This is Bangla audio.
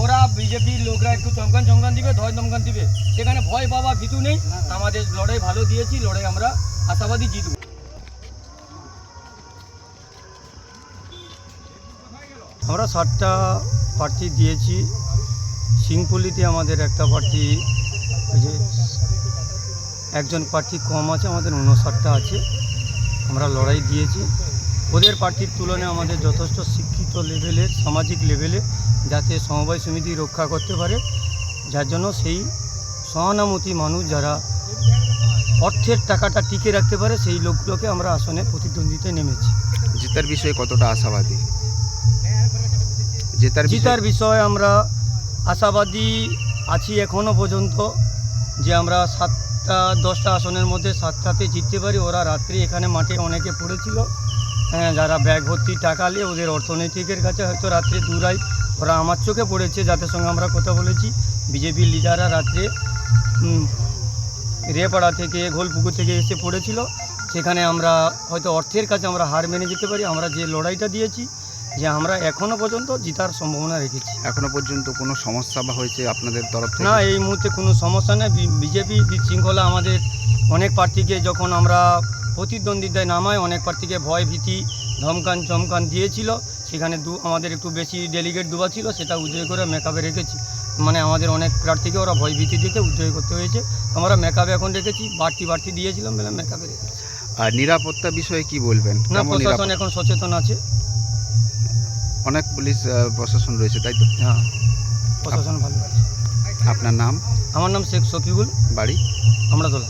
ওরা বিজেপির লোকরা একটু চমকান চমকান দিবে, ধয় চমকান দিবে। সেখানে ভয় পাওয়া ভীতু নেই। আমাদের লড়াই ভালো দিয়েছি, লড়াই আমরা আশাবাদী জিতব। আমরা ষাটটা প্রার্থী দিয়েছি। সিংপল্লিতে আমাদের একটা প্রার্থী যে একজন প্রার্থী কম আছে, আমাদের উনষাটটা আছে। আমরা লড়াই দিয়েছি। ওদের প্রার্থীর তুলনায় আমাদের যথেষ্ট শিক্ষিত লেভেলের সামাজিক লেভেলে যাতে সমবায় সমিতি রক্ষা করতে পারে। যার জন্য সেই সহানুভূতি মানুষ যারা অর্থের টাকাটা টিকে রাখতে পারে সেই লোকগুলোকে আমরা আসনে প্রতিদ্বন্দ্বিতায় নেমেছি। জেতার বিষয়ে কতটা আশাবাদী? জেতার জিতার বিষয়ে আমরা আশাবাদী আছি এখনও পর্যন্ত যে আমরা সাতটা দশটা আসনের মধ্যে সাতটাতে জিততে পারি। ওরা রাত্রি এখানে মাঠে অনেকে পড়েছিল। হ্যাঁ যারা ব্যাগ ভর্তি টাকা নিয়ে ওদের অর্থনৈতিকের কাছে হয়তো রাত্রে দূরাই ওরা আমার চোখে পড়েছে যাদের সঙ্গে আমরা কথা বলেছি। বিজেপির লিডাররা রাত্রে রেপাড়া থেকে ঘোলপুকুর থেকে এসে পড়েছিল। সেখানে আমরা হয়তো অর্থের কাছে আমরা হার মেনে যেতে পারি। আমরা যে লড়াইটা দিয়েছি যে আমরা এখনও পর্যন্ত জিতার সম্ভাবনা রেখেছি। এখনও পর্যন্ত কোনো সমস্যা বা হয়েছে আপনাদের তরফ থেকে? না এই মুহূর্তে কোনো সমস্যা নেই। বিজেপি বিশৃঙ্খলা আমাদের অনেক প্রার্থীকে যখন আমরা প্রতিদ্বন্দ্বিতায় নামায়। অনেক প্রার্থীকে ভয় ভীতি ধমকান চমকান দিয়েছিল। সেখানে দু আমাদের একটু বেশি ডেলিগেট দেওয়া ছিল সেটা উজ্জয় করে মেকআপে রেখেছি। মানে আমাদের অনেক প্রার্থীকে ওরা ভয় ভীতি দিতে উজ্জয় করতে হয়েছে। আমরা মেকআপে এখন রেখেছি বাড়তি বাড়তি দিয়েছিলাম বলে মেকআপে রেখেছি। আর নিরাপত্তা বিষয়ে কি বলবেন? না প্রশাসন এখন সচেতন আছে। অনেক পুলিশ প্রশাসন রয়েছে তাই তো? হ্যাঁ প্রশাসন ভালো আছে। আপনার নাম? আমার নাম শেখ শফিউল। বাড়ি? আমরা তোলা